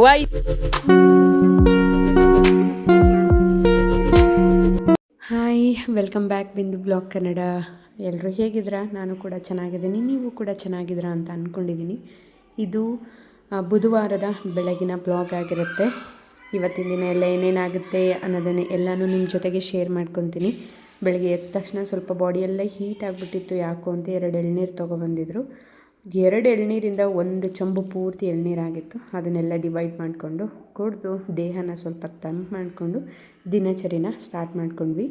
ಯವ್ವ hi welcome back Bindu vlog Kannada ಎಲ್ಲರೂ ಹೇಗಿದ್ದೀರಾ ನಾನು ಕೂಡ ಚೆನ್ನಾಗಿದ್ದೀನಿ. ನೀವು ಕೂಡ ಚೆನ್ನಾಗಿದ್ದೀರಾ ಅಂತ ಅಂದ್ಕೊಂಡಿದ್ದೀನಿ ಇದು ಬುಧವಾರದ ಬೆಳಗಿನ ಬ್ಲಾಗ್ ಆಗಿರುತ್ತೆ. ಇವತ್ತಿನ ದಿನ ಎಲ್ಲ ಏನೇನಾಗುತ್ತೆ ಅನ್ನೋದನ್ನು ಎಲ್ಲನೂ ನಿಮ್ಮ ಜೊತೆಗೆ ಶೇರ್ ಮಾಡ್ಕೊತೀನಿ. ಬೆಳಗ್ಗೆ ಎದ್ದ ತಕ್ಷಣ ಸ್ವಲ್ಪ ಬಾಡಿಯೆಲ್ಲ ಹೀಟ್ ಆಗಿಬಿಟ್ಟಿತ್ತು ಯಾಕೋ ಅಂತ ಎರಡು ಎಳ್ನೀರು ತೊಗೊಬಂದಿದ್ರು. ಎರಡು ಎಳ್ನೀರಿಂದ ಒಂದು ಚೊಂಬು ಪೂರ್ತಿ ಎಳ್ನೀರಾಗಿತ್ತು. ಅದನ್ನೆಲ್ಲ ಡಿವೈಡ್ ಮಾಡಿಕೊಂಡು ಕುಡಿದು ದೇಹನ ಸ್ವಲ್ಪ ತಂಪು ಮಾಡಿಕೊಂಡು ದಿನಚರಿನ ಸ್ಟಾರ್ಟ್ ಮಾಡ್ಕೊಂಡ್ವಿ.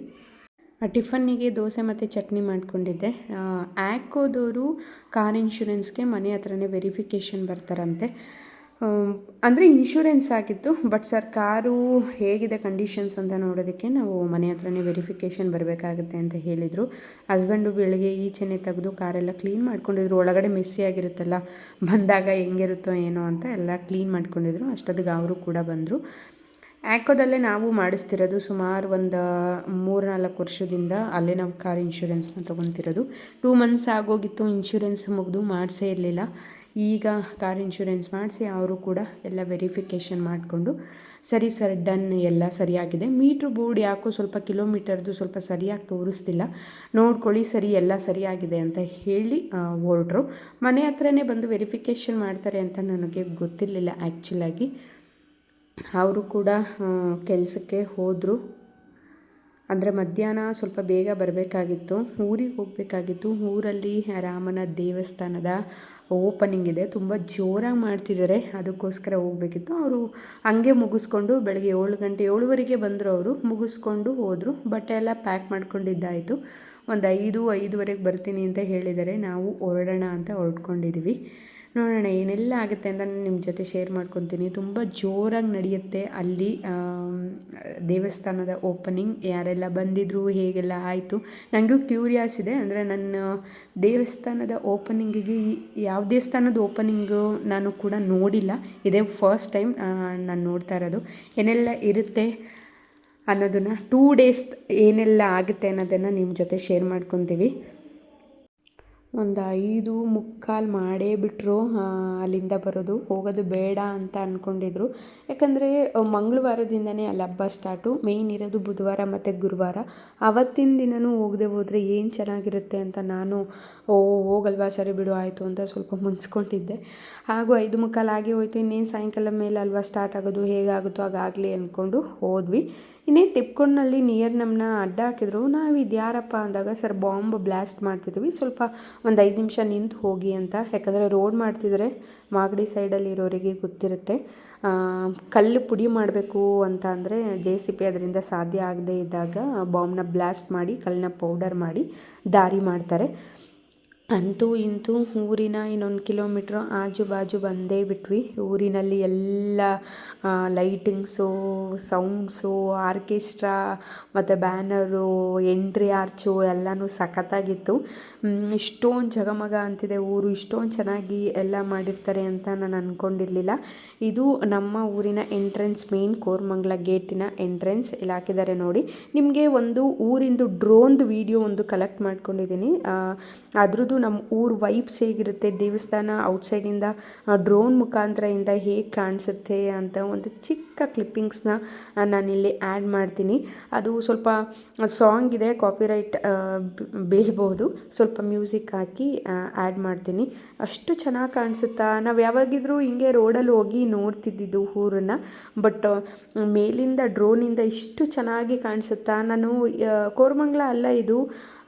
ಆ ಟಿಫನ್ನಿಗೆ ದೋಸೆ ಮತ್ತು ಚಟ್ನಿ ಮಾಡಿಕೊಂಡಿದ್ದೆ. ಆ್ಯಕೋದವರು ಕಾರ್ ಇನ್ಶೂರೆನ್ಸ್ಗೆ ಮನೆ ಹತ್ರನೇ ವೆರಿಫಿಕೇಷನ್ ಬರ್ತಾರಂತೆ. ಅಂದರೆ ಇನ್ಶೂರೆನ್ಸ್ ಆಗಿತ್ತು ಬಟ್ ಸರ್ ಕಾರು ಹೇಗಿದೆ ಕಂಡೀಷನ್ಸ್ ಅಂತ ನೋಡೋದಕ್ಕೆ ನಾವು ಮನೆ ಹತ್ರನೇ ವೆರಿಫಿಕೇಷನ್ ಬರಬೇಕಾಗುತ್ತೆ ಅಂತ ಹೇಳಿದರು. ಹಸ್ಬೆಂಡು ಬೆಳಗ್ಗೆ ಈಚೆನೆ ತೆಗೆದು ಕಾರೆಲ್ಲ ಕ್ಲೀನ್ ಮಾಡ್ಕೊಂಡಿದ್ರು. ಒಳಗಡೆ ಮೆಸ್ಸಿ ಆಗಿರುತ್ತಲ್ಲ, ಬಂದಾಗ ಹೆಂಗಿರುತ್ತೋ ಏನೋ ಅಂತ ಎಲ್ಲ ಕ್ಲೀನ್ ಮಾಡ್ಕೊಂಡಿದ್ರು. ಅಷ್ಟೊತ್ತಿಗೆ ಅವರು ಕೂಡ ಬಂದರು. ಆ್ಯಕೋದಲ್ಲೇ ನಾವು ಮಾಡಿಸ್ತಿರೋದು ಸುಮಾರು ಒಂದು ಮೂರು ನಾಲ್ಕು ವರ್ಷದಿಂದ ಅಲ್ಲೇ ನಾವು ಕಾರ್ ಇನ್ಶೂರೆನ್ಸ್ನ ತೊಗೊತಿರೋದು. ಟೂ ಮಂತ್ಸ್ ಆಗೋಗಿತ್ತು ಇನ್ಶೂರೆನ್ಸ್ ಮುಗಿದು ಮಾಡಿಸೇ ಇರಲಿಲ್ಲ. ಈಗ ಕಾರ್ ಇನ್ಶೂರೆನ್ಸ್ ಮಾಡಿಸಿ ಅವರು ಕೂಡ ಎಲ್ಲ ವೆರಿಫಿಕೇಷನ್ ಮಾಡಿಕೊಂಡು, ಸರಿ ಸರ್ ಡನ್ ಎಲ್ಲ ಸರಿಯಾಗಿದೆ. ಮೀಟ್ರ್ ಬೋರ್ಡ್ ಯಾಕೋ ಸ್ವಲ್ಪ ಕಿಲೋಮೀಟರ್ದು ಸ್ವಲ್ಪ ಸರಿಯಾಗಿ ತೋರಿಸ್ತಿಲ್ಲ. ನೋಡ್ಕೊಳ್ಳಿ ಸರಿ, ಎಲ್ಲ ಸರಿಯಾಗಿದೆ ಅಂತ ಹೇಳಿ ಹೊರಟ್ರು. ಮನೆ ಹತ್ರನೇ ಬಂದು ವೆರಿಫಿಕೇಷನ್ ಮಾಡ್ತಾರೆ ಅಂತ ನನಗೆ ಗೊತ್ತಿರಲಿಲ್ಲ. ಆ್ಯಕ್ಚುಲಾಗಿ ಅವರು ಕೂಡ ಕೆಲಸಕ್ಕೆ ಹೋದರು. ಅಂದರೆ ಮಧ್ಯಾಹ್ನ ಸ್ವಲ್ಪ ಬೇಗ ಬರಬೇಕಾಗಿತ್ತು. ಊರಿಗೆ ಹೋಗಬೇಕಾಗಿತ್ತು. ಊರಲ್ಲಿ ರಾಮನ ದೇವಸ್ಥಾನದ ಓಪನಿಂಗ್ ಇದೆ. ತುಂಬ ಜೋರಾಗಿ ಮಾಡ್ತಿದ್ದಾರೆ ಅದಕ್ಕೋಸ್ಕರ ಹೋಗಬೇಕಿತ್ತು. ಅವರು ಹಂಗೆ ಮುಗಿಸ್ಕೊಂಡು ಬೆಳಗ್ಗೆ ಏಳು ಗಂಟೆ, ಏಳುವರೆಗೆ ಬಂದರು ಅವರು. ಮುಗಿಸ್ಕೊಂಡು ಹೋದರು. ಬಟ್ಟೆ ಎಲ್ಲ ಪ್ಯಾಕ್ ಮಾಡ್ಕೊಂಡಿದ್ದಾಯಿತು. ಒಂದು ಐದು, ಐದುವರೆಗೆ ಬರ್ತೀನಿ ಅಂತ ಹೇಳಿದ್ದಾರೆ ನಾವು ಹೊರಡೋಣ ಅಂತ ಹೊರಡ್ಕೊಂಡಿದ್ವಿ. ನೋಡೋಣ, ಏನೆಲ್ಲ ಆಗುತ್ತೆ ಅಂತ ನಾನು ನಿಮ್ಮ ಜೊತೆ ಶೇರ್ ಮಾಡ್ಕೊತೀನಿ. ತುಂಬ ಜೋರಾಗಿ ನಡೆಯುತ್ತೆ ಅಲ್ಲಿ ದೇವಸ್ಥಾನದ ಓಪನಿಂಗ್ ಯಾರೆಲ್ಲ ಬಂದಿದ್ರು, ಹೇಗೆಲ್ಲ ಆಯಿತು. ನನಗೂ ಕ್ಯೂರಿಯಾಸ್ ಇದೆ. ಅಂದರೆ ನನ್ನ ದೇವಸ್ಥಾನದ ಓಪನಿಂಗಿಗೆ ಯಾವ ದೇವಸ್ಥಾನದ ಓಪನಿಂಗು ನಾನು ಕೂಡ ನೋಡಿಲ್ಲ. ಇದೇ ಫಸ್ಟ್ ಟೈಮ್ ನಾನು ನೋಡ್ತಾ ಇರೋದು. ಏನೆಲ್ಲ ಇರುತ್ತೆ ಅನ್ನೋದನ್ನು ಟೂ ಡೇಸ್ ಏನೆಲ್ಲ ಆಗುತ್ತೆ ಅನ್ನೋದನ್ನು ನಿಮ್ಮ ಜೊತೆ ಶೇರ್ ಮಾಡ್ಕೊತೀವಿ. ಒಂದು ಐದು ಮುಕ್ಕಾಲು ಮಾಡೇ ಬಿಟ್ಟರು ಅಲ್ಲಿಂದ ಬರೋದು. ಹೋಗೋದು ಬೇಡ ಅಂತ ಅಂದ್ಕೊಂಡಿದ್ರು ಯಾಕಂದರೆ ಮಂಗಳವಾರದಿಂದನೇ ಅಲ್ಲಿ ಹಬ್ಬ ಸ್ಟಾರ್ಟು. ಮೇಯ್ನ್ ಇರೋದು ಬುಧವಾರ ಮತ್ತು ಗುರುವಾರ. ಅವತ್ತಿನ ದಿನವೂ ಹೋಗದೆ ಹೋದರೆ ಏನು ಚೆನ್ನಾಗಿರುತ್ತೆ ಅಂತ ನಾನು, ಓ, ಹೋಗಲ್ವಾ, ಸರಿ ಬಿಡು, ಆಯಿತು ಅಂತ ಸ್ವಲ್ಪ ಮುನ್ಸ್ಕೊಂಡಿದ್ದೆ. ಹಾಗೂ ಐದು ಮುಕ್ಕಾಲು ಆಗಿ ಹೋಯ್ತು. ಇನ್ನೇನು ಸಾಯಂಕಾಲ ಮೇಲೆ ಅಲ್ವಾ ಸ್ಟಾರ್ಟ್ ಆಗೋದು, ಹೇಗಾಗುತ್ತೋ ಹಾಗಾಗಲಿ ಅಂದ್ಕೊಂಡು ಹೋದ್ವಿ. ಇನ್ನೇನು ಟಿಪ್ಕೊಂಡ್ನಲ್ಲಿ ನಿಯರ್ ನಮ್ಮನ್ನ ಅಡ್ಡ ಹಾಕಿದ್ರು. ನಾವು ಇದು ಯಾರಪ್ಪ ಅಂದಾಗ, ಸರ್, ಬಾಂಬ್ ಬ್ಲಾಸ್ಟ್ ಮಾಡ್ತಿದ್ವಿ. ಸ್ವಲ್ಪ ಒಂದು ಐದು ನಿಮಿಷ ನಿಂತು ಹೋಗಿ ಅಂತ. ಯಾಕಂದರೆ ರೋಡ್ ಮಾಡ್ತಿದ್ರೆ ಮಾಗಡಿ ಸೈಡಲ್ಲಿ ಇರೋರಿಗೆ ಗೊತ್ತಿರುತ್ತೆ. ಕಲ್ಲು ಪುಡಿ ಮಾಡಬೇಕು ಅಂತ ಅಂದರೆ ಜೆ ಸಿ ಪಿ ಅದರಿಂದ ಸಾಧ್ಯ ಆಗದೇ ಇದ್ದಾಗ ಬಾಂಬ್ನ ಬ್ಲಾಸ್ಟ್ ಮಾಡಿ, ಕಲ್ಲನ್ನ ಪೌಡರ್ ಮಾಡಿ, ದಾರಿ ಮಾಡ್ತಾರೆ. ಅಂತೂ ಇಂತೂ ಊರಿನ ಇನ್ನೊಂದು ಕಿಲೋಮೀಟ್ರ್ ಆಜು ಬಾಜು ಬಂದೇ ಬಿಟ್ವಿ. ಊರಿನಲ್ಲಿ ಎಲ್ಲ ಲೈಟಿಂಗ್ಸು ಸೌಂಡ್ಸು ಆರ್ಕೆಸ್ಟ್ರಾ ಮತ್ತು ಬ್ಯಾನರು ಎಂಟ್ರಿ ಆರ್ಚು ಎಲ್ಲನೂ ಸಖತ್ತಾಗಿತ್ತು. ಇಷ್ಟೊಂದು ಜಗಮಗ ಅಂತಿದೆ ಊರು. ಇಷ್ಟೊಂದು ಚೆನ್ನಾಗಿ ಎಲ್ಲ ಮಾಡಿರ್ತಾರೆ ಅಂತ ನಾನು ಅಂದ್ಕೊಂಡಿರಲಿಲ್ಲ ಇದು ನಮ್ಮ ಊರಿನ ಎಂಟ್ರೆನ್ಸ್ ಮೇನ್ ಕೋರ್ಮಂಗ್ಲ ಗೇಟಿನ ಎಂಟ್ರೆನ್ಸ್ ಇಲ್ಲಿ ಹಾಕಿದ್ದಾರೆ ನೋಡಿ. ನಿಮಗೆ ಒಂದು ಊರಿಂದು ಡ್ರೋನ್ದು ವಿಡಿಯೋ ಒಂದು ಕಲೆಕ್ಟ್ ಮಾಡ್ಕೊಂಡಿದ್ದೀನಿ. ಅದ್ರದ್ದು ನಮ್ಮ ಊರು ವೈಬ್ಸ್ ಹೇಗಿರುತ್ತೆ? ದೇವಸ್ಥಾನ ಔಟ್ಸೈಡಿಂದ ಡ್ರೋನ್ ಮುಖಾಂತರದಿಂದ ಹೇಗೆ ಕಾಣಿಸುತ್ತೆ ಅಂತ ಒಂದು ಚಿಕ್ಕ ಕ್ಲಿಪ್ಪಿಂಗ್ಸ್ನ ನಾನಿಲ್ಲಿ ಆ್ಯಡ್ ಮಾಡ್ತೀನಿ. ಅದು ಸ್ವಲ್ಪ ಸಾಂಗ್ ಇದೆ ಕಾಪಿರೈಟ್ ಬೀಳ್ಬೋದು ಸ್ವಲ್ಪ ಮ್ಯೂಸಿಕ್ ಹಾಕಿ ಆ್ಯಡ್ ಮಾಡ್ತೀನಿ. ಅಷ್ಟು ಚೆನ್ನಾಗಿ ಕಾಣಿಸುತ್ತಾ? ನಾವು ಯಾವಾಗಿದ್ರೂ ಹಿಂಗೆ ರೋಡಲ್ಲಿ ಹೋಗಿ ನೋಡ್ತಿದ್ದಿದ್ದು ಊರನ್ನು ಬಟ್ ಮೇಲಿಂದ ಡ್ರೋನಿಂದ ಇಷ್ಟು ಚೆನ್ನಾಗಿ ಕಾಣಿಸುತ್ತಾ? ನಾನು ಕೋರಮಂಗ್ಲ ಅಲ್ಲ ಇದು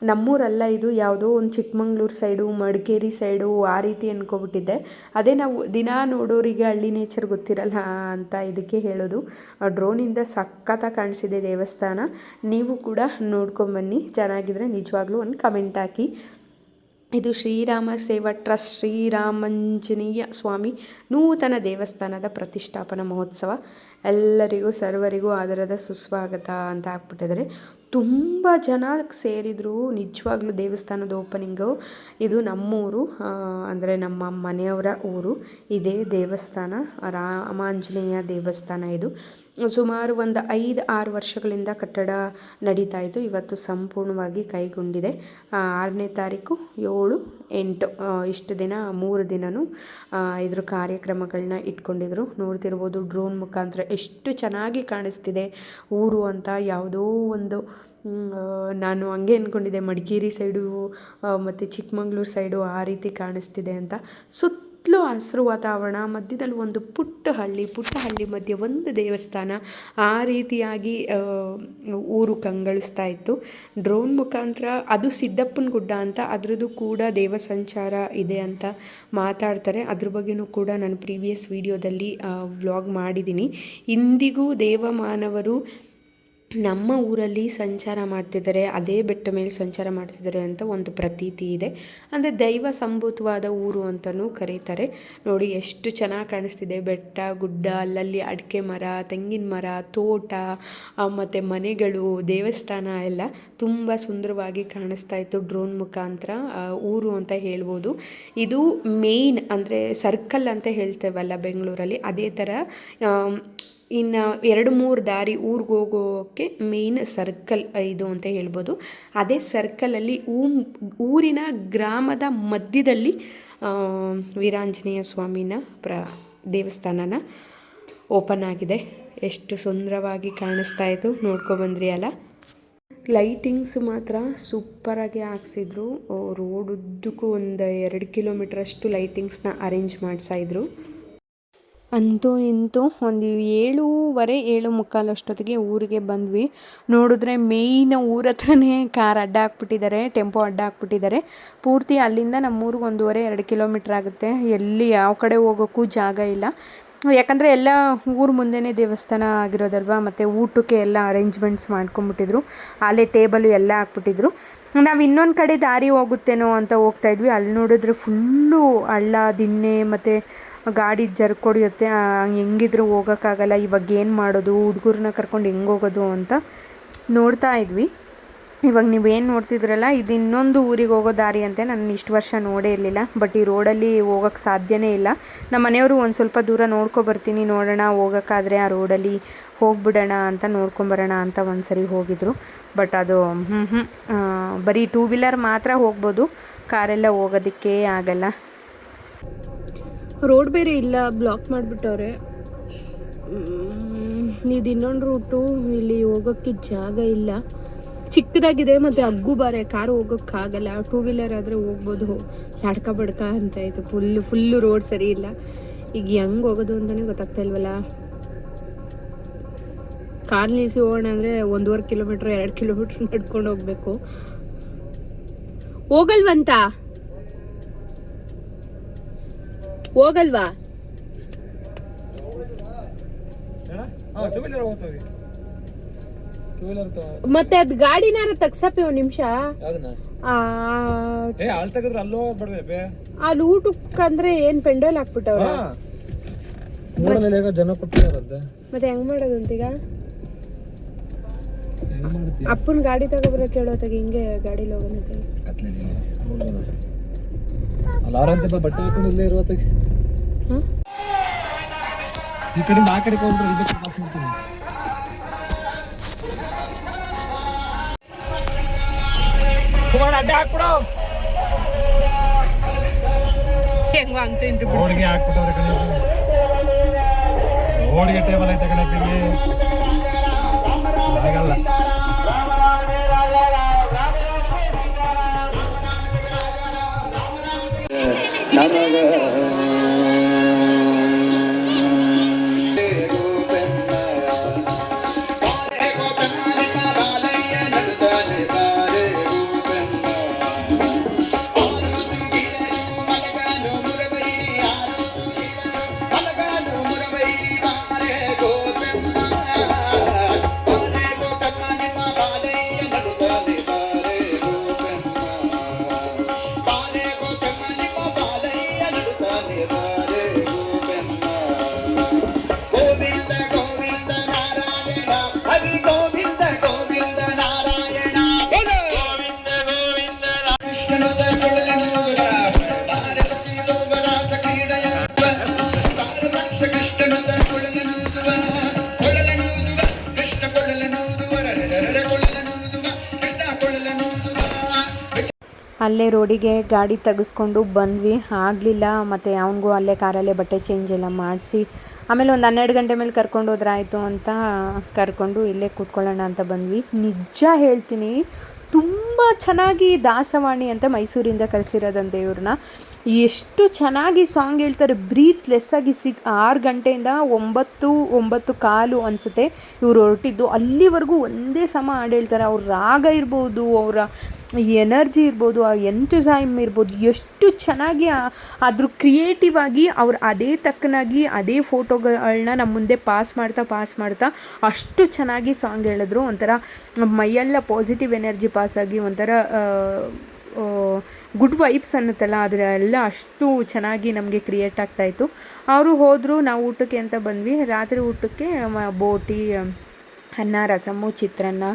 ನಮ್ಮೂರಲ್ಲ ಇದು ಯಾವುದೋ ಒಂದು ಚಿಕ್ಕಮಂಗ್ಳೂರು ಸೈಡು, ಮಡಿಕೇರಿ ಸೈಡು ಆ ರೀತಿ ಅಂದ್ಕೊಬಿಟ್ಟಿದ್ದೆ ಅದೇ ನಾವು ದಿನಾ ನೋಡೋರಿಗೆ ಹಳ್ಳಿ ನೇಚರ್ ಗೊತ್ತಿರಲ್ಲ ಅಂತ ಇದಕ್ಕೆ ಹೇಳೋದು. ಡ್ರೋನಿಂದ ಸಖತ್ತಾಗಿ ಕಾಣಿಸಿದೆ ದೇವಸ್ಥಾನ. ನೀವು ಕೂಡ ನೋಡ್ಕೊಂಬನ್ನಿ ಚೆನ್ನಾಗಿದ್ರೆ ನಿಜವಾಗ್ಲೂ ಒಂದು ಕಮೆಂಟ್ ಹಾಕಿ. ಇದು ಶ್ರೀರಾಮ ಸೇವಾ ಟ್ರಸ್ಟ್, ಶ್ರೀರಾಮಂಜನೇಯ ಸ್ವಾಮಿ ನೂತನ ದೇವಸ್ಥಾನದ ಪ್ರತಿಷ್ಠಾಪನಾ ಮಹೋತ್ಸವ. ಎಲ್ಲರಿಗೂ, ಸರ್ವರಿಗೂ ಆದರದ ಸುಸ್ವಾಗತ ಅಂತ ಹಾಕ್ಬಿಟ್ಟಿದ್ದಾರೆ ತುಂಬ ಜನ ಸೇರಿದರು ನಿಜವಾಗ್ಲೂ ದೇವಸ್ಥಾನದ ಓಪನಿಂಗು ಇದು ನಮ್ಮೂರು ಅಂದರೆ ನಮ್ಮ ಮನೆಯವರ ಊರು. ಇದೇ ದೇವಸ್ಥಾನ, ರಾಮಾಂಜನೇಯ ದೇವಸ್ಥಾನ ಇದು. ಸುಮಾರು ಒಂದು ಐದು, ಆರು ವರ್ಷಗಳಿಂದ ಕಟ್ಟಡ ನಡೀತಾ ಇತ್ತು. ಇವತ್ತು ಸಂಪೂರ್ಣವಾಗಿ ಕೈಗೊಂಡಿದೆ. ಆರನೇ ತಾರೀಕು ಏಳು, ಎಂಟು ಇಷ್ಟು ದಿನ, ಮೂರು ದಿನವೂ ಇದ್ರ ಕಾರ್ಯಕ್ರಮಗಳನ್ನ ಇಟ್ಕೊಂಡಿದ್ರು. ನೋಡ್ತಿರ್ಬೋದು, ಡ್ರೋನ್ ಮುಖಾಂತರ ಎಷ್ಟು ಚೆನ್ನಾಗಿ ಕಾಣಿಸ್ತಿದೆ. ಊರು ಅಂತ ಯಾವುದೋ ಒಂದು ನಾನು ಹಂಗೆ ಅಂದ್ಕೊಂಡಿದ್ದೆ ಮಡಿಕೇರಿ ಸೈಡು ಮತ್ತು ಚಿಕ್ಕಮಂಗ್ಳೂರು ಸೈಡು ಆ ರೀತಿ ಕಾಣಿಸ್ತಿದೆ ಅಂತ. ಸುತ್ತಲೂ ಹಸಿರು ವಾತಾವರಣ, ಮಧ್ಯದಲ್ಲಿ ಒಂದು ಪುಟ್ಟ ಹಳ್ಳಿ ಪುಟ್ಟ ಹಳ್ಳಿ ಮಧ್ಯೆ ಒಂದು ದೇವಸ್ಥಾನ ಆ ರೀತಿಯಾಗಿ ಊರು ಕಂಗೊಳಿಸ್ತಾ ಇತ್ತು. ಡ್ರೋನ್ ಮುಖಾಂತರ ಅದು ಸಿದ್ದಪ್ಪನ ಗುಡ್ಡ ಅಂತ, ಅದರದ್ದು ಕೂಡ ದೇವ ಸಂಚಾರ ಇದೆ ಅಂತ ಮಾತಾಡ್ತಾರೆ. ಅದ್ರ ಬಗ್ಗೆಯೂ ಕೂಡ ನಾನು ಪ್ರೀವಿಯಸ್ ವೀಡಿಯೋದಲ್ಲಿ ವ್ಲಾಗ್ ಮಾಡಿದ್ದೀನಿ. ಇಂದಿಗೂ ದೇವಮಾನವರು ನಮ್ಮ ಊರಲ್ಲಿ ಸಂಚಾರ ಮಾಡ್ತಿದ್ದಾರೆ, ಅದೇ ಬೆಟ್ಟ ಮೇಲೆ ಸಂಚಾರ ಮಾಡ್ತಿದ್ದಾರೆ ಅಂತ ಒಂದು ಪ್ರತೀತಿ ಇದೆ. ಅಂದರೆ ದೈವ ಸಂಭೂತವಾದ ಊರು ಅಂತಲೂ ಕರೀತಾರೆ. ನೋಡಿ ಎಷ್ಟು ಚೆನ್ನಾಗಿ ಕಾಣಿಸ್ತಿದೆ. ಬೆಟ್ಟ, ಗುಡ್ಡ, ಅಲ್ಲಲ್ಲಿ ಅಡಿಕೆ ಮರ, ತೆಂಗಿನ ಮರ, ತೋಟ ಮತ್ತು ಮನೆಗಳು, ದೇವಸ್ಥಾನ ಎಲ್ಲ ತುಂಬ ಸುಂದರವಾಗಿ ಕಾಣಿಸ್ತಾ ಇತ್ತು ಡ್ರೋನ್ ಮುಖಾಂತರ. ಊರು ಅಂತ ಹೇಳ್ಬೋದು. ಇದು ಮೇಯ್ನ್ ಅಂದರೆ ಸರ್ಕಲ್ ಅಂತ ಹೇಳ್ತೇವಲ್ಲ ಬೆಂಗಳೂರಲ್ಲಿ. ಅದೇ ಥರ ಇನ್ನು ಎರಡು ಮೂರು ದಾರಿ ಊರಿಗೆ ಹೋಗೋಕ್ಕೆ ಮೇಯ್ನ್ ಸರ್ಕಲ್ ಇದು ಅಂತ ಹೇಳ್ಬೋದು. ಅದೇ ಸರ್ಕಲಲ್ಲಿ ಊರಿನ ಗ್ರಾಮದ ಮಧ್ಯದಲ್ಲಿ ವೀರಾಂಜನೇಯ ಸ್ವಾಮಿನ ಪ್ರ, ದೇವಸ್ಥಾನನ ಓಪನ್ ಆಗಿದೆ. ಎಷ್ಟು ಸುಂದರವಾಗಿ ಕಾಣಿಸ್ತಾ ಇತ್ತು ನೋಡ್ಕೊಬಂದ್ರಿ ಅಲ್ಲ ಲೈಟಿಂಗ್ಸ್ ಮಾತ್ರ ಸೂಪರಾಗಿ ಹಾಕ್ಸಿದ್ರು. ರೋಡ್ ಉದ್ದಕ್ಕೂ ಒಂದು ಎರಡು ಕಿಲೋಮೀಟ್ರಷ್ಟು ಲೈಟಿಂಗ್ಸ್ನ ಅರೇಂಜ್ ಮಾಡಿಸಾಯಿದ್ರು ಅಂತೂ ಇಂತೂ ಒಂದು ಏಳೂವರೆ, ಏಳು ಮುಕ್ಕಾಲು ಅಷ್ಟೊತ್ತಿಗೆ ಊರಿಗೆ ಬಂದ್ವಿ. ನೋಡಿದ್ರೆ ಮೇಯ್ನ್ ಊರ ಹತ್ರನೇ ಕಾರ್ ಅಡ್ಡ ಹಾಕ್ಬಿಟ್ಟಿದ್ದಾರೆ, ಟೆಂಪೋ ಅಡ್ಡ ಹಾಕ್ಬಿಟ್ಟಿದ್ದಾರೆ. ಪೂರ್ತಿ ಅಲ್ಲಿಂದ ನಮ್ಮ ಊರಿಗೆ ಒಂದೂವರೆ, ಎರಡು ಕಿಲೋಮೀಟ್ರ್ ಆಗುತ್ತೆ. ಎಲ್ಲಿ ಯಾವ ಕಡೆ ಹೋಗೋಕ್ಕೂ ಜಾಗ ಇಲ್ಲ. ಯಾಕಂದರೆ ಎಲ್ಲ ಊರು ಮುಂದೆನೇ ದೇವಸ್ಥಾನ ಆಗಿರೋದಲ್ವ, ಮತ್ತು ಊಟಕ್ಕೆ ಎಲ್ಲ ಅರೇಂಜ್ಮೆಂಟ್ಸ್ ಮಾಡ್ಕೊಂಬಿಟ್ಟಿದ್ರು. ಅಲ್ಲೇ ಟೇಬಲು ಎಲ್ಲ ಹಾಕ್ಬಿಟ್ಟಿದ್ರು. ನಾವು ಇನ್ನೊಂದು ಕಡೆ ದಾರಿ ಹೋಗುತ್ತೇನೋ ಅಂತ ಹೋಗ್ತಾಯಿದ್ವಿ ಅಲ್ಲಿ ನೋಡಿದ್ರೆ ಫುಲ್ಲು ಹಳ್ಳ, ದಿಣ್ಣೆ, ಮತ್ತು ಗಾಡಿ ಜರ್ಕೊಡಿಯುತ್ತೆ. ಹೆಂಗಿದ್ರು ಹೋಗೋಕ್ಕಾಗಲ್ಲ. ಇವಾಗ ಏನು ಮಾಡೋದು? ಹುಡುಗರನ್ನ ಕರ್ಕೊಂಡು ಹೆಂಗೆ ಹೋಗೋದು ಅಂತ ನೋಡ್ತಾ ಇದ್ವಿ. ಇವಾಗ ನೀವೇನು ನೋಡ್ತಿದ್ರಲ್ಲ, ಇದು ಇನ್ನೊಂದು ಊರಿಗೆ ಹೋಗೋ ದಾರಿ ಅಂತೆ. ನಾನು ಇಷ್ಟು ವರ್ಷ ನೋಡೇ ಇರಲಿಲ್ಲ. ಬಟ್ ಈ ರೋಡಲ್ಲಿ ಹೋಗೋಕ್ಕೆ ಸಾಧ್ಯನೇ ಇಲ್ಲ. ನಮ್ಮ ಮನೆಯವರು ಒಂದು ಸ್ವಲ್ಪ ದೂರ ನೋಡ್ಕೊಬರ್ತೀನಿ ನೋಡೋಣ, ಹೋಗೋಕ್ಕಾದ್ರೆ ಆ ರೋಡಲ್ಲಿ ಹೋಗ್ಬಿಡೋಣ ಅಂತ ನೋಡ್ಕೊಂಬರೋಣ ಅಂತ ಒಂದು ಸರಿ ಹೋಗಿದ್ರು. ಬಟ್ ಅದು ಹ್ಞೂ ಹ್ಞೂ ಬರೀ ಟೂ ವೀಲರ್ ಮಾತ್ರ ಹೋಗ್ಬೋದು. ಕಾರೆಲ್ಲ ಹೋಗೋದಕ್ಕೆ ಆಗಲ್ಲ. ರೋಡ್ ಬೇರೆ ಇಲ್ಲ ಬ್ಲಾಕ್ ಮಾಡಿಬಿಟ್ಟವ್ರೆ. ಇದು ಇನ್ನೊಂದು ರೂಟು ಇಲ್ಲಿ ಹೋಗೋಕ್ಕೆ ಜಾಗ ಇಲ್ಲ. ಚಿಕ್ಕದಾಗಿದೆ ಮತ್ತು ಅಗ್ಗು ಬಾರೆ ಕಾರು ಹೋಗೋಕ್ಕಾಗಲ್ಲ ಟೂ ವೀಲರ್ ಆದರೆ ಹೋಗ್ಬೋದು. ಲಾಡ್ಕ ಬಡ್ಕ ಅಂತ ಇದು ಫುಲ್ ಫುಲ್ಲು ರೋಡ್ ಸರಿ ಇಲ್ಲ. ಈಗ ಹೆಂಗೆ ಹೋಗೋದು ಅಂತಲೇ ಗೊತ್ತಾಗ್ತಾ ಇಲ್ವಲ್ಲ? ಕಾರ್ ನಿಲ್ಲಿಸಿ ಹೋಗೋಣ ಅಂದರೆ ಒಂದೂವರೆ ಕಿಲೋಮೀಟ್ರ್ ಎರಡು ಕಿಲೋಮೀಟ್ರ್ ನಡ್ಕೊಂಡು ಹೋಗಬೇಕು. ಹೋಗಲ್ವಂತ? ಹೋಗಲ್ವಾ? ಮತ್ತೆ ಅದ್ ಗಾಡಿನಾರ ತಗ್ಸಪ್ಪಿ ಒಂದ್ ನಿಮಿಷ? ಅಲ್ಲಿ ಊಟಕ್ಕಂದ್ರೆ ಏನ್ ಪೆಂಡಲ್ ಹಾಕ್ಬಿಟ್ಟವ್ರ? ಜನ ಕೊಟ್ಟಿದಾರಂತೆ. ಮತ್ತೆ ಹೆಂಗ್ ಮಾಡೋದು ಅಂತೀಗ ಅಪ್ಪನ ಗಾಡಿ ತಗೋಬರ ಕೇಳೋತಾಗ ಹಿಂಗೆ ಗಾಡಿಲಿ ಹೋಗೋಣ. ಬಟ್ಟೆ ಹಾಕೊಂಡು ಇಲ್ಲೇ ಇರುವತ್ತಾಗ ಈ ಕಡೆ ಆ ಕಡೆ ಹೋಗ್ಬಿಟ್ರೆ ಇದಕ್ಕೆ ಪಾಸ್ ಮಾಡ್ತೀನಿ. ಕುಮಾರ್ ಅಡ್ಡ ಹಾಕ್ಬಿಡು. ಹೆಂಗ ಅಂತ ಇಂತ ಹೋಳಿಗೆ ಹಾಕ್ಬಿಟ್ಟವ್ರೆ ಕಡೆ ಹೋಳಿಗೆ ಟೇಬಲ್ ಐತೆ ಕಡೆ ಆಗಲ್ಲ ನಗ ಅಲ್ಲೇ ರೋಡಿಗೆ ಗಾಡಿ ತೆಗೆಸ್ಕೊಂಡು ಬಂದ್ವಿ. ಆಗಲಿಲ್ಲ, ಮತ್ತು ಅವನಿಗೂ ಅಲ್ಲೇ ಕಾರಲ್ಲೇ ಬಟ್ಟೆ ಚೇಂಜ್ ಎಲ್ಲ ಮಾಡಿಸಿ, ಆಮೇಲೆ ಒಂದು ಹನ್ನೆರಡು ಗಂಟೆ ಮೇಲೆ ಕರ್ಕೊಂಡು ಹೋದ್ರೆ ಆಯಿತು ಅಂತ ಕರ್ಕೊಂಡು ಇಲ್ಲೇ ಕೂತ್ಕೊಳ್ಳೋಣ ಅಂತ ಬಂದ್ವಿ. ನಿಜ ಹೇಳ್ತೀನಿ, ತುಂಬ ಚೆನ್ನಾಗಿ ದಾಸವಾಣಿ ಅಂತ ಮೈಸೂರಿಂದ ಕರೆಸಿರೋದಂತೆ ಇವ್ರನ್ನ ಎಷ್ಟು ಚೆನ್ನಾಗಿ ಸಾಂಗ್ ಹೇಳ್ತಾರೆ ಬ್ರೀತ್ಲೆಸ್ ಆಗಿ ಸಿಗ್, ಆರು ಗಂಟೆಯಿಂದ ಒಂಬತ್ತು ಒಂಬತ್ತು ಕಾಲು ಅನಿಸುತ್ತೆ. ಇವರು ಹೊರಟಿದ್ದು ಅಲ್ಲಿವರೆಗೂ ಒಂದೇ ಸಮ ಹಾಡು ಹೇಳ್ತಾರೆ. ಅವ್ರ ರಾಗ ಇರ್ಬೋದು, ಅವರ ಎನರ್ಜಿ ಇರ್ಬೋದು, ಆ ಎಂಥುಸೈಮ್ ಇರ್ಬೋದು, ಎಷ್ಟು ಚೆನ್ನಾಗಿ ಅದ್ರ ಕ್ರಿಯೇಟಿವ್ ಆಗಿ ಅವ್ರು ಅದೇ ತಕ್ಕನಾಗಿ ಅದೇ ಫೋಟೋಗಳನ್ನ ನಮ್ಮ ಮುಂದೆ ಪಾಸ್ ಮಾಡ್ತಾ ಪಾಸ್ ಮಾಡ್ತಾ ಅಷ್ಟು ಚೆನ್ನಾಗಿ ಸಾಂಗ್ ಹೇಳಿದ್ರು. ಒಂಥರ ಮೈಯೆಲ್ಲ ಪಾಸಿಟಿವ್ ಎನರ್ಜಿ ಪಾಸಾಗಿ ಒಂಥರ ಗುಡ್ ವೈಬ್ಸ್ ಅನ್ನತ್ತಲ್ಲ ಅದರ ಎಲ್ಲ ಅಷ್ಟು ಚೆನ್ನಾಗಿ ನಮಗೆ ಕ್ರಿಯೇಟ್ ಆಗ್ತಾಯಿತ್ತು ಅವರು ಹೋದರು, ನಾವು ಊಟಕ್ಕೆ ಅಂತ ಬಂದ್ವಿ. ರಾತ್ರಿ ಊಟಕ್ಕೆ ಬೋಟಿ, ಅನ್ನ, ರಸಮು, ಚಿತ್ರಾನ್ನ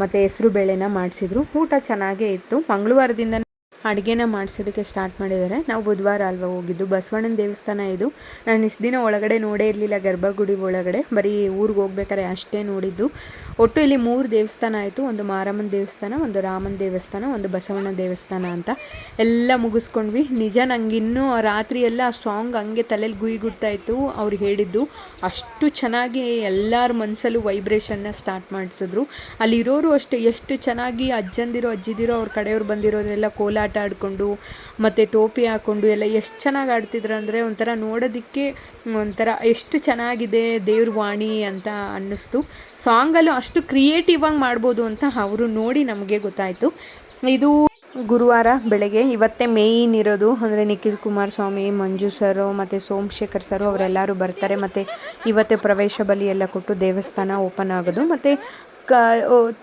ಮತ್ತು ಹೆಸ್ರು ಬೇಳೆನ ಮಾಡಿಸಿದ್ರು. ಊಟ ಚೆನ್ನಾಗೇ ಇತ್ತು. ಮಂಗಳವಾರದಿಂದ ಅಡುಗೆನ ಮಾಡಿಸೋದಕ್ಕೆ ಸ್ಟಾರ್ಟ್ ಮಾಡಿದ್ದಾರೆ. ನಾವು ಬುಧವಾರ ಅಲ್ವಾ ಹೋಗಿದ್ದು? ಬಸವಣ್ಣನ ದೇವಸ್ಥಾನ ಇದು. ನಾನು ಇಷ್ಟು ದಿನ ಒಳಗಡೆ ನೋಡೇ ಇರಲಿಲ್ಲ, ಗರ್ಭಗುಡಿ ಒಳಗಡೆ. ಬರೀ ಊರಿಗೆ ಹೋಗ್ಬೇಕಾರೆ ಅಷ್ಟೇ ನೋಡಿದ್ದು. ಒಟ್ಟು ಇಲ್ಲಿ ಮೂರು ದೇವಸ್ಥಾನ ಆಯಿತು. ಒಂದು ಮಾರಮ್ಮನ ದೇವಸ್ಥಾನ, ಒಂದು ರಾಮನ ದೇವಸ್ಥಾನ, ಒಂದು ಬಸವಣ್ಣ ದೇವಸ್ಥಾನ ಅಂತ. ಎಲ್ಲ ಮುಗಿಸ್ಕೊಂಡ್ವಿ. ನಿಜ ನಂಗೆ ಇನ್ನೂ ರಾತ್ರಿ ಎಲ್ಲ ಸಾಂಗ್ ಹಂಗೆ ತಲೆಯಲ್ಲಿ ಗುಯ್ ಗುಡ್ತಾ ಇತ್ತು. ಅವ್ರು ಹೇಳಿದ್ದು ಅಷ್ಟು ಚೆನ್ನಾಗಿ ಎಲ್ಲರ ಮನಸ್ಸಲ್ಲೂ ವೈಬ್ರೇಷನ್ನ ಸ್ಟಾರ್ಟ್ ಮಾಡಿಸಿದ್ರು. ಅಲ್ಲಿರೋರು ಅಷ್ಟೇ. ಎಷ್ಟು ಚೆನ್ನಾಗಿ ಅಜ್ಜಂದಿರೋ, ಅಜ್ಜಿದಿರೋ, ಅವ್ರ ಕಡೆಯವ್ರು ಬಂದಿರೋರೆಲ್ಲ ಕೋಲಾಟ ಆಡಿಕೊಂಡು ಮತ್ತು ಟೋಪಿ ಹಾಕ್ಕೊಂಡು ಎಲ್ಲ ಎಷ್ಟು ಚೆನ್ನಾಗಿ ಆಡ್ತಿದ್ರು ಅಂದರೆ ಒಂಥರ ನೋಡೋದಕ್ಕೆ ಒಂಥರ ಎಷ್ಟು ಚೆನ್ನಾಗಿದೆ ದೇವ್ರ ವಾಣಿ ಅಂತ ಅನ್ನಿಸ್ತು. ಸಾಂಗಲ್ಲೂ ಅಷ್ಟು ಕ್ರಿಯೇಟಿವ್ ಆಗಿ ಮಾಡ್ಬೋದು ಅಂತ ಅವರು ನೋಡಿ ನಮಗೆ ಗೊತ್ತಾಯಿತು. ಇದು ಗುರುವಾರ ಬೆಳಗ್ಗೆ, ಇವತ್ತೇ ಮೇಯ್ನ್ ಇರೋದು ಅಂದರೆ ನಿಖಿಲ್ ಕುಮಾರಸ್ವಾಮಿ ಮಂಜು ಸರು ಮತ್ತು ಸೋಮಶೇಖರ್ ಸರು ಅವರೆಲ್ಲರೂ ಬರ್ತಾರೆ. ಮತ್ತು ಇವತ್ತೇ ಪ್ರವೇಶ ಬಲಿ ಎಲ್ಲ ಕೊಟ್ಟು ದೇವಸ್ಥಾನ ಓಪನ್ ಆಗೋದು. ಮತ್ತು ಕ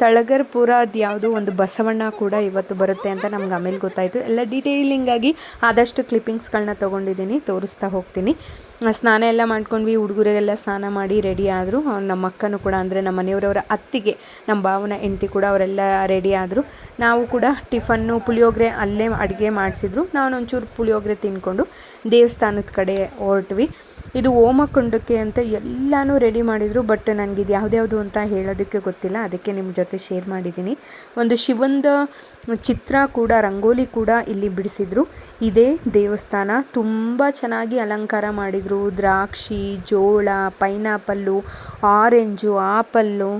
ತಳಗರ್ಪುರ ಅದು ಯಾವುದೋ ಒಂದು ಬಸವಣ್ಣ ಕೂಡ ಇವತ್ತು ಬರುತ್ತೆ ಅಂತ ನಮ್ಗೆ ಆಮೇಲೆ ಗೊತ್ತಾಯಿತು. ಎಲ್ಲ ಡೀಟೇಲಿಂಗಾಗಿ ಆದಷ್ಟು ಕ್ಲಿಪ್ಪಿಂಗ್ಸ್ಗಳನ್ನ ತೊಗೊಂಡಿದ್ದೀನಿ, ತೋರಿಸ್ತಾ ಹೋಗ್ತೀನಿ. ಸ್ನಾನ ಎಲ್ಲ ಮಾಡ್ಕೊಂಡ್ವಿ ಹುಡುಗರಿಗೆಲ್ಲ ಸ್ನಾನ ಮಾಡಿ ರೆಡಿ ಆದರು. ನಮ್ಮ ಅಕ್ಕನೂ ಕೂಡ ಅಂದರೆ ನಮ್ಮ ಮನೆಯವರವರ ಅತ್ತಿಗೆ, ನಮ್ಮ ಭಾವನ ಹೆಂಡತಿ ಕೂಡ ಅವರೆಲ್ಲ ರೆಡಿ ಆದರು. ನಾವು ಕೂಡ ಟಿಫನ್ನು ಪುಳಿಯೋಗರೆ ಅಲ್ಲೇ ಅಡುಗೆ ಮಾಡಿಸಿದ್ರು. ನಾನು ಒಂಚೂರು ಪುಳಿಯೋಗರೆ ತಿಂದ್ಕೊಂಡು ದೇವಸ್ಥಾನದ ಕಡೆ ಹೊರಟ್ವಿ. ಇದು ಹೋಮಕುಂಡಕ್ಕೆ ಅಂತ ಎಲ್ಲನೂ ರೆಡಿ ಮಾಡಿದರು ಬಟ್ ನನಗೆ ಇದು ಯಾವ್ದ್ಯಾವುದು ಅಂತ ಹೇಳೋದಕ್ಕೆ ಗೊತ್ತಿಲ್ಲ. ಅದಕ್ಕೆ ನಿಮ್ಮ ಜೊತೆ ಶೇರ್ ಮಾಡಿದ್ದೀನಿ ಒಂದು ಶಿವಂದ ಚಿತ್ರ ಕೂಡ, ರಂಗೋಲಿ ಕೂಡ ಇಲ್ಲಿ ಬಿಡಿಸಿದ್ರು. ಇದೇ ದೇವಸ್ಥಾನ. ತುಂಬ ಚೆನ್ನಾಗಿ ಅಲಂಕಾರ ಮಾಡಿದರು. ದ್ರಾಕ್ಷಿ, ಜೋಳ, ಪೈನಾಪಲ್ಲು ಆರೆಂಜು ಆಪಲ್ಲು,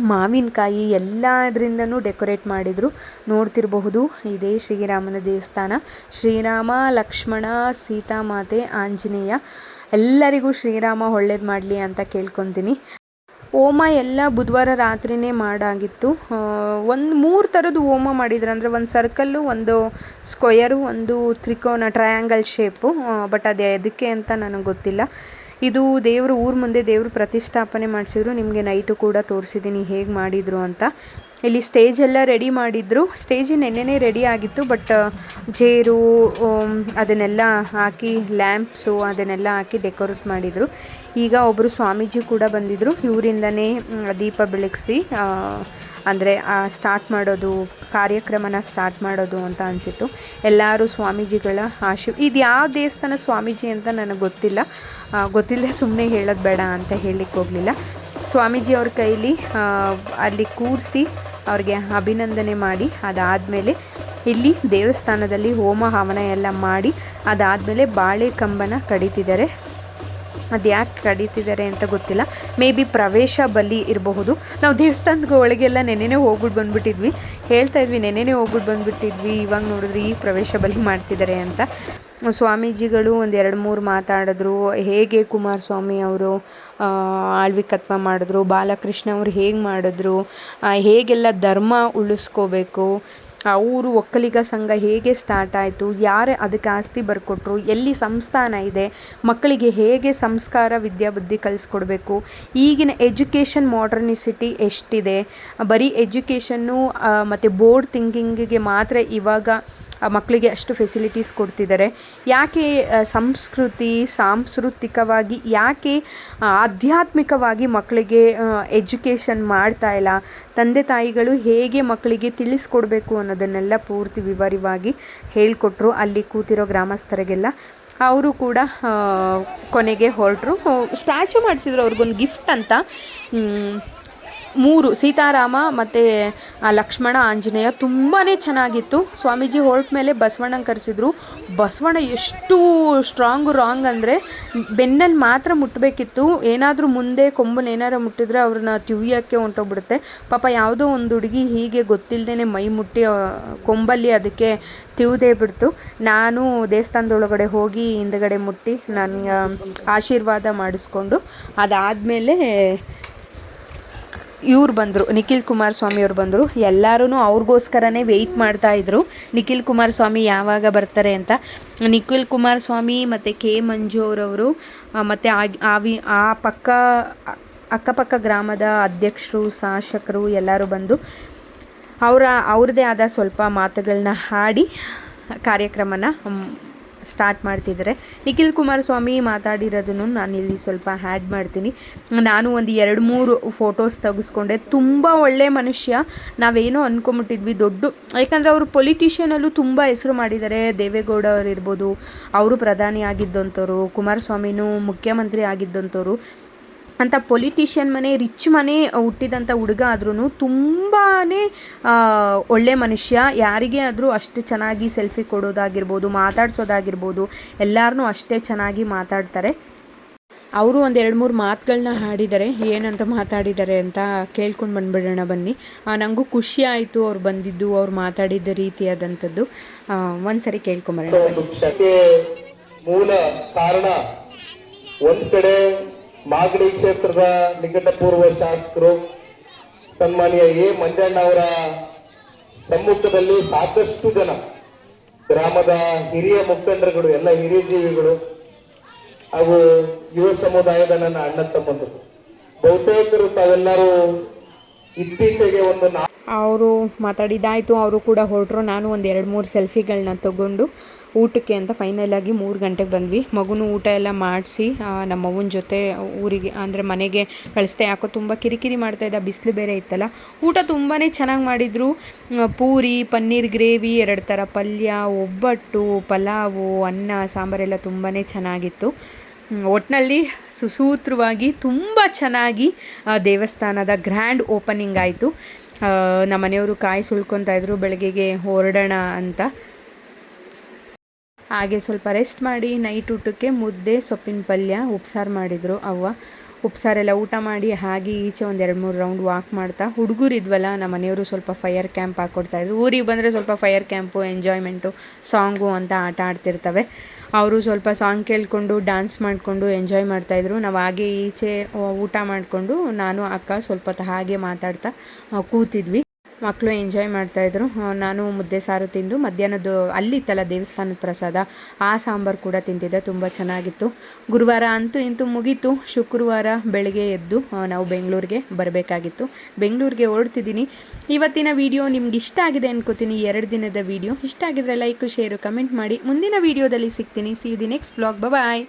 ಮಾವಿನಕಾಯಿ ಎಲ್ಲದರಿಂದನೂ ಡೆಕೋರೇಟ್ ಮಾಡಿದರು. ನೋಡ್ತಿರಬಹುದು, ಇದೇ ಶ್ರೀರಾಮನ ದೇವಸ್ಥಾನ. ಶ್ರೀರಾಮ, ಲಕ್ಷ್ಮಣ, ಸೀತಾಮಾತೆ, ಆಂಜನೇಯ. ಎಲ್ಲರಿಗೂ ಶ್ರೀರಾಮ ಒಳ್ಳೇದು ಮಾಡಲಿ ಅಂತ ಕೇಳ್ಕೊತೀನಿ. ಹೋಮ ಎಲ್ಲ ಬುಧವಾರ ರಾತ್ರಿನೇ ಮಾಡಾಗಿತ್ತು. ಒಂದು ಮೂರು ಥರದ್ದು ಹೋಮ ಮಾಡಿದ್ರು. ಅಂದರೆ ಒಂದು ಸರ್ಕಲ್ಲು ಒಂದು ಸ್ಕ್ವಯರು ಒಂದು ತ್ರಿಕೋನ ಟ್ರಯಾಂಗಲ್ ಶೇಪು ಬಟ್ ಅದು ಎದಕ್ಕೆ ಅಂತ ನನಗೆ ಗೊತ್ತಿಲ್ಲ. ಇದು ದೇವರು ಊರ ಮುಂದೆ ದೇವರು ಪ್ರತಿಷ್ಠಾಪನೆ ಮಾಡಿಸಿದ್ರು. ನಿಮಗೆ ನೈಟು ಕೂಡ ತೋರಿಸಿದ್ದೀನಿ ಹೇಗೆ ಮಾಡಿದರು ಅಂತ. ಇಲ್ಲಿ ಸ್ಟೇಜ್ ಎಲ್ಲ ರೆಡಿ ಮಾಡಿದ್ರು. ಸ್ಟೇಜ್ ನೆನ್ನೆನೇ ರೆಡಿ ಆಗಿತ್ತು ಬಟ್ ಜೇರು ಅದನ್ನೆಲ್ಲ ಹಾಕಿ ಲ್ಯಾಂಪ್ಸು ಅದನ್ನೆಲ್ಲ ಹಾಕಿ ಡೆಕೋರೇಟ್ ಮಾಡಿದರು. ಈಗ ಒಬ್ಬರು ಸ್ವಾಮೀಜಿ ಕೂಡ ಬಂದಿದ್ದರು ಇವರಿಂದನೇ ದೀಪ ಬೆಳಗಿಸಿ ಅಂದರೆ ಸ್ಟಾರ್ಟ್ ಮಾಡೋದು, ಕಾರ್ಯಕ್ರಮನ ಸ್ಟಾರ್ಟ್ ಮಾಡೋದು ಅಂತ ಅನಿಸಿತ್ತು. ಎಲ್ಲರೂ ಸ್ವಾಮೀಜಿಗಳ ಆಶೀರ್ ಇದು ಯಾವ ದೇವಸ್ಥಾನ ಸ್ವಾಮೀಜಿ ಅಂತ ನನಗೆ ಗೊತ್ತಿಲ್ಲ. ಗೊತ್ತಿಲ್ಲದೆ ಸುಮ್ಮನೆ ಹೇಳೋದು ಬೇಡ ಅಂತ ಹೇಳಲಿಕ್ಕೆ ಹೋಗಲಿಲ್ಲ. ಸ್ವಾಮೀಜಿ ಅವ್ರ ಕೈಲಿ ಅಲ್ಲಿ ಕೂರಿಸಿ ಅವ್ರಿಗೆ ಅಭಿನಂದನೆ ಮಾಡಿ, ಅದಾದಮೇಲೆ ಇಲ್ಲಿ ದೇವಸ್ಥಾನದಲ್ಲಿ ಹೋಮ ಹವನ ಎಲ್ಲ ಮಾಡಿ, ಅದಾದಮೇಲೆ ಬಾಳೆ ಕಂಬನ ಕಡಿತಿದ್ದಾರೆ. ಅದು ಯಾಕೆ ಕಡಿತಿದ್ದಾರೆ ಅಂತ ಗೊತ್ತಿಲ್ಲ. ಮೇ ಬಿ ಪ್ರವೇಶ ಬಲಿ ಇರಬಹುದು. ನಾವು ದೇವಸ್ಥಾನದ ಒಳಗೆಲ್ಲ ನೆನೆನೇ ಹೋಗ್ಬಿಟ್ಟು ಬಂದ್ಬಿಟ್ಟಿದ್ವಿ. ಹೇಳ್ತಾ ಇದ್ವಿ, ನೆನೆನೇ ಹೋಗ್ಬಿಟ್ಟು ಬಂದ್ಬಿಟ್ಟಿದ್ವಿ. ಇವಾಗ ನೋಡಿದ್ರೆ ಈ ಪ್ರವೇಶ ಬಲಿ ಮಾಡ್ತಿದ್ದಾರೆ ಅಂತ. ಸ್ವಾಮೀಜಿಗಳು ಒಂದು ಎರಡು ಮೂರು ಮಾತಾಡಿದ್ರು. ಹೇಗೆ ಕುಮಾರಸ್ವಾಮಿ ಅವರು ಆಳ್ವಿಕತ್ವ ಮಾಡಿದ್ರು, ಬಾಲಕೃಷ್ಣ ಅವರು ಹೇಗೆ ಮಾಡಿದ್ರು ಹೇಗೆಲ್ಲ ಧರ್ಮ ಉಳಿಸ್ಕೋಬೇಕು ಅವರು ಒಕ್ಕಲಿಗ ಸಂಘ ಹೇಗೆ ಸ್ಟಾರ್ಟ್ ಆಯಿತು, ಯಾರೇ ಅದಕ್ಕೆ ಆಸ್ತಿ ಬರ್ಕೊಟ್ರು, ಎಲ್ಲಿ ಸಂಸ್ಥಾನ ಇದೆ, ಮಕ್ಕಳಿಗೆ ಹೇಗೆ ಸಂಸ್ಕಾರ, ವಿದ್ಯಾಬುದ್ಧಿ ಕಲಿಸ್ಕೊಡ್ಬೇಕು, ಈಗಿನ ಎಜುಕೇಷನ್ ಮಾಡ್ರನಿಸಿಟಿ ಎಷ್ಟಿದೆ, ಬರೀ ಎಜುಕೇಷನ್ನು ಮತ್ತು ಬೋರ್ಡ್ ಥಿಂಕಿಂಗಿಗೆ ಮಾತ್ರ ಇವಾಗ ಆ ಮಕ್ಕಳಿಗೆ ಅಷ್ಟು ಫೆಸಿಲಿಟೀಸ್ ಕೊಡ್ತಿದ್ದಾರೆ. ಯಾಕೆ ಸಂಸ್ಕೃತಿ ಸಾಂಸ್ಕೃತಿಕವಾಗಿ ಯಾಕೆ ಆಧ್ಯಾತ್ಮಿಕವಾಗಿ ಮಕ್ಕಳಿಗೆ ಎಜುಕೇಷನ್ ಮಾಡ್ತಾ ಇಲ್ಲ? ತಂದೆ ತಾಯಿಗಳು ಹೇಗೆ ಮಕ್ಕಳಿಗೆ ತಿಳಿಸ್ಕೊಡ್ಬೇಕು ಅನ್ನೋದನ್ನೆಲ್ಲ ಪೂರ್ತಿ ವಿವರವಾಗಿ ಹೇಳಿಕೊಟ್ರು ಅಲ್ಲಿ ಕೂತಿರೋ ಗ್ರಾಮಸ್ಥರಿಗೆಲ್ಲ. ಅವರು ಕೂಡ ಕೊನೆಗೆ ಹೊರಟರು. ಸ್ಟ್ಯಾಚು ಮಾಡಿಸಿದ್ರು ಅವ್ರಿಗೊಂದು ಗಿಫ್ಟ್ ಅಂತ. ಮೂರು ಸೀತಾರಾಮ ಮತ್ತು ಲಕ್ಷ್ಮಣ ಆಂಜನೇಯ ತುಂಬಾ ಚೆನ್ನಾಗಿತ್ತು. ಸ್ವಾಮೀಜಿ ಹೊರಟ ಮೇಲೆ ಬಸವಣ್ಣನ ಕರೆಸಿದ್ರು. ಬಸವಣ್ಣ ಎಷ್ಟು ಸ್ಟ್ರಾಂಗು ರಾಂಗ್ ಅಂದರೆ ಬೆನ್ನಲ್ಲಿ ಮಾತ್ರ ಮುಟ್ಟಬೇಕಿತ್ತು ಏನಾದರೂ ಮುಂದೆ ಕೊಂಬನ್ನು ಏನಾರು ಮುಟ್ಟಿದ್ರೆ ಅವ್ರನ್ನ ತಿವಿಯೋಕ್ಕೆ ಹೊಂಟೋಗ್ಬಿಡುತ್ತೆ. ಪಾಪ ಯಾವುದೋ ಒಂದು ಹುಡುಗಿ ಹೀಗೆ ಗೊತ್ತಿಲ್ಲದೇ ಮೈ ಮುಟ್ಟಿ ಕೊಂಬಲ್ಲಿ ಅದಕ್ಕೆ ತಿವುದೇ ಬಿಡ್ತು. ನಾನು ದೇವಸ್ಥಾನದೊಳಗಡೆ ಹೋಗಿ ಹಿಂದ್ಗಡೆ ಮುಟ್ಟಿ ನನಗೆ ಆಶೀರ್ವಾದ ಮಾಡಿಸ್ಕೊಂಡು ಅದಾದಮೇಲೆ ಇವ್ರು ಬಂದರು, ನಿಖಿಲ್ ಕುಮಾರಸ್ವಾಮಿ ಅವ್ರು ಬಂದರು. ಎಲ್ಲರೂ ಅವ್ರಿಗೋಸ್ಕರನೇ ವೆಯ್ಟ್ ಮಾಡ್ತಾ ಇದ್ರು. ನಿಖಿಲ್ ಕುಮಾರಸ್ವಾಮಿ ಯಾವಾಗ ಬರ್ತಾರೆ ಅಂತ. ನಿಖಿಲ್ ಕುಮಾರಸ್ವಾಮಿ ಮತ್ತು ಕೆ ಮಂಜು ಅವರವರು ಮತ್ತು ಆ ವಿ ಆ ಪಕ್ಕ, ಅಕ್ಕಪಕ್ಕ ಗ್ರಾಮದ ಅಧ್ಯಕ್ಷರು, ಶಾಸಕರು ಎಲ್ಲರೂ ಬಂದು ಅವರ, ಅವ್ರದ್ದೇ ಆದ ಸ್ವಲ್ಪ ಮಾತುಗಳನ್ನ ಹಾಡಿ ಕಾರ್ಯಕ್ರಮನ ಸ್ಟಾರ್ಟ್ ಮಾಡ್ತಿದ್ದಾರೆ ನಿಖಿಲ್ ಕುಮಾರಸ್ವಾಮಿ ಮಾತಾಡಿರೋದನ್ನು ನಾನು ಇಲ್ಲಿ ಸ್ವಲ್ಪ ಹ್ಯಾಡ್ ಮಾಡ್ತೀನಿ. ನಾನು ಒಂದು ಎರಡು ಮೂರು ಫೋಟೋಸ್ ತೆಗೆಸ್ಕೊಂಡೆ. ತುಂಬ ಒಳ್ಳೆ ಮನುಷ್ಯ. ನಾವೇನೋ ಅಂದ್ಕೊಂಬಿಟ್ಟಿದ್ವಿ ದೊಡ್ಡ. ಯಾಕಂದರೆ ಅವರು ಪೊಲಿಟಿಷಿಯನಲ್ಲೂ ತುಂಬ ಹೆಸರು ಮಾಡಿದ್ದಾರೆ ದೇವೇಗೌಡ ಅವರು ಇರ್ಬೋದು, ಅವರು ಪ್ರಧಾನಿ ಆಗಿದ್ದಂಥವ್ರು ಕುಮಾರಸ್ವಾಮಿನೂ ಮುಖ್ಯಮಂತ್ರಿ ಆಗಿದ್ದಂಥವ್ರು ಅಂತ ಪೊಲಿಟಿಷಿಯನ್ ಮನೆ ರಿಚ್ ಮನೆ ಹುಟ್ಟಿದಂಥ ಹುಡುಗ ಆದ್ರೂ ತುಂಬಾ ಒಳ್ಳೆ ಮನುಷ್ಯ. ಯಾರಿಗೇ ಆದರೂ ಅಷ್ಟು ಚೆನ್ನಾಗಿ ಸೆಲ್ಫಿ ಕೊಡೋದಾಗಿರ್ಬೋದು, ಮಾತಾಡ್ಸೋದಾಗಿರ್ಬೋದು ಎಲ್ಲರನ್ನೂ ಅಷ್ಟೇ ಚೆನ್ನಾಗಿ ಮಾತಾಡ್ತಾರೆ. ಅವರು ಒಂದು ಎರಡು ಮೂರು ಮಾತುಗಳನ್ನ ಹಾಡಿದ್ದಾರೆ. ಏನಂತ ಮಾತಾಡಿದ್ದಾರೆ ಅಂತ ಕೇಳ್ಕೊಂಡು ಬಂದ್ಬಿಡೋಣ ಬನ್ನಿ. ನನಗೂ ಖುಷಿ ಆಯಿತು ಅವ್ರು ಬಂದಿದ್ದು, ಅವ್ರು ಮಾತಾಡಿದ್ದ ರೀತಿಯಾದಂಥದ್ದು ಒಂದು ಸರಿ ಕೇಳ್ಕೊಂಬರೋಣ ಮೂಲ ಕಾರಣ, ಒಂದ್ ಕಡೆ ಮಾಗಡಿ ಕ್ಷೇತ್ರದ ನಿಕಟಪೂರ್ವ ಶಾಸಕರು ಸನ್ಮಾನ್ಯ ಎ ಮಂಜಣ್ಣ ಅವರ ಸಮ್ಮುಖದಲ್ಲಿ ಸಾಕಷ್ಟು ಜನ ಗ್ರಾಮದ ಹಿರಿಯ ಮುಖಂಡರುಗಳು, ಎಲ್ಲ ಹಿರಿಯ ಜೀವಿಗಳು ಹಾಗೂ ಯುವ ಸಮುದಾಯದ ನನ್ನ ಅಣ್ಣ ತಮ್ಮಂದರು. ಬಹುತೇಕರು ತಾವೆಲ್ಲರೂ ಅವರು ಮಾತಾಡಿದ್ದಾಯಿತು, ಅವರು ಕೂಡ ಹೊರಟ್ರು. ನಾನು ಒಂದು ಎರಡು ಮೂರು ಸೆಲ್ಫಿಗಳನ್ನ ತಗೊಂಡು ಊಟಕ್ಕೆ ಅಂತ ಫೈನಲಾಗಿ ಮೂರು ಗಂಟೆಗೆ ಬಂದ್ವಿ. ಮಗುನೂ ಊಟ ಎಲ್ಲ ಮಾಡಿಸಿ ನಮ್ಮ ಅವ್ವನ ಜೊತೆ ಊರಿಗೆ, ಅಂದರೆ ಮನೆಗೆ ಕಳಿಸ್ದೆ. ಯಾಕೋ ತುಂಬ ಕಿರಿಕಿರಿ ಮಾಡ್ತಾಯಿದ್ದ ಬಿಸಿಲು ಬೇರೆ ಇತ್ತಲ್ಲ. ಊಟ ತುಂಬಾ ಚೆನ್ನಾಗಿ ಮಾಡಿದರು. ಪೂರಿ, ಪನ್ನೀರ್ ಗ್ರೇವಿ, ಎರಡು ಥರ ಪಲ್ಯ, ಒಬ್ಬಟ್ಟು, ಪಲಾವು, ಅನ್ನ, ಸಾಂಬಾರೆಲ್ಲ ತುಂಬಾ ಚೆನ್ನಾಗಿತ್ತು. ಒಟ್ನಲ್ಲಿ ಸುಸೂತ್ರವಾಗಿ ತುಂಬ ಚೆನ್ನಾಗಿ ದೇವಸ್ಥಾನದ ಗ್ರ್ಯಾಂಡ್ ಓಪನಿಂಗ್ ಆಯಿತು. ನಮ್ಮ ಮನೆಯವರು ಕಾಯಿ ಸುಳ್ಕೊತಾ ಇದ್ರು, ಬೆಳಗ್ಗೆಗೆ ಹೊರಡೋಣ ಅಂತ. ಹಾಗೆ ಸ್ವಲ್ಪ ರೆಸ್ಟ್ ಮಾಡಿ ನೈಟ್ ಊಟಕ್ಕೆ ಮುದ್ದೆ, ಸೊಪ್ಪಿನ ಪಲ್ಯ, ಉಪ್ಸಾರು ಮಾಡಿದರು ಅವ್ವ. ಉಪ್ಸಾರೆಲ್ಲ ಊಟ ಮಾಡಿ ಹಾಗೆ ಈಚೆ ಒಂದು ಎರಡು ಮೂರು ರೌಂಡ್ ವಾಕ್ ಮಾಡ್ತಾ ಹುಡುಗರು ಇದ್ವಲ್ಲ, ನಮ್ಮ ಮನೆಯವರು ಸ್ವಲ್ಪ ಫೈರ್ ಕ್ಯಾಂಪ್ ಹಾಕ್ಕೊಡ್ತಾಯಿದ್ರು ಊರಿಗೆ ಬಂದರೆ ಸ್ವಲ್ಪ ಫೈರ್ ಕ್ಯಾಂಪು ಎಂಜಾಯ್ಮೆಂಟು ಸಾಂಗು ಅಂತ ಆಟ ಆಡ್ತಿರ್ತವೆ. ಅವರು ಸ್ವಲ್ಪ ಸಾಂಗ್ ಕೇಳಿಕೊಂಡು ಡ್ಯಾನ್ಸ್ ಮಾಡಿಕೊಂಡು ಎಂಜಾಯ್ ಮಾಡ್ತಾಯಿದ್ರು ನಾವು ಹಾಗೆ ಈಚೆ, ಊಟ ಮಾಡಿಕೊಂಡು ನಾನು, ಅಕ್ಕ ಸ್ವಲ್ಪ ಹಾಗೆ ಮಾತಾಡ್ತಾ ಕೂತಿದ್ವಿ. ಮಕ್ಕಳು ಎಂಜಾಯ್ ಮಾಡ್ತಾಯಿದ್ರು ನಾನು ಮುದ್ದೆ ಸಾರು ತಿಂದು ಮಧ್ಯಾಹ್ನದ್ದು ಅಲ್ಲಿತ್ತಲ್ಲ ದೇವಸ್ಥಾನದ ಪ್ರಸಾದ, ಆ ಸಾಂಬಾರು ಕೂಡ ತಿಂತಿದ್ದೆ. ತುಂಬ ಚೆನ್ನಾಗಿತ್ತು. ಗುರುವಾರ ಅಂತೂ ಇಂತೂ ಮುಗೀತು. ಶುಕ್ರವಾರ ಬೆಳಗ್ಗೆ ಎದ್ದು ನಾವು ಬೆಂಗಳೂರಿಗೆ ಬರಬೇಕಾಗಿತ್ತು. ಬೆಂಗಳೂರಿಗೆ ಹೊರಡ್ತಿದ್ದೀನಿ. ಇವತ್ತಿನ ವಿಡಿಯೋ ನಿಮ್ಗೆ ಇಷ್ಟ ಆಗಿದೆ ಅನ್ಕೋತೀನಿ. ಎರಡು ದಿನದ ವಿಡಿಯೋ. ಇಷ್ಟ ಆಗಿದ್ರೆ ಲೈಕ್, ಶೇರು, ಕಮೆಂಟ್ ಮಾಡಿ. ಮುಂದಿನ ವಿಡಿಯೋದಲ್ಲಿ ಸಿಗ್ತೀನಿ. See the next vlog bye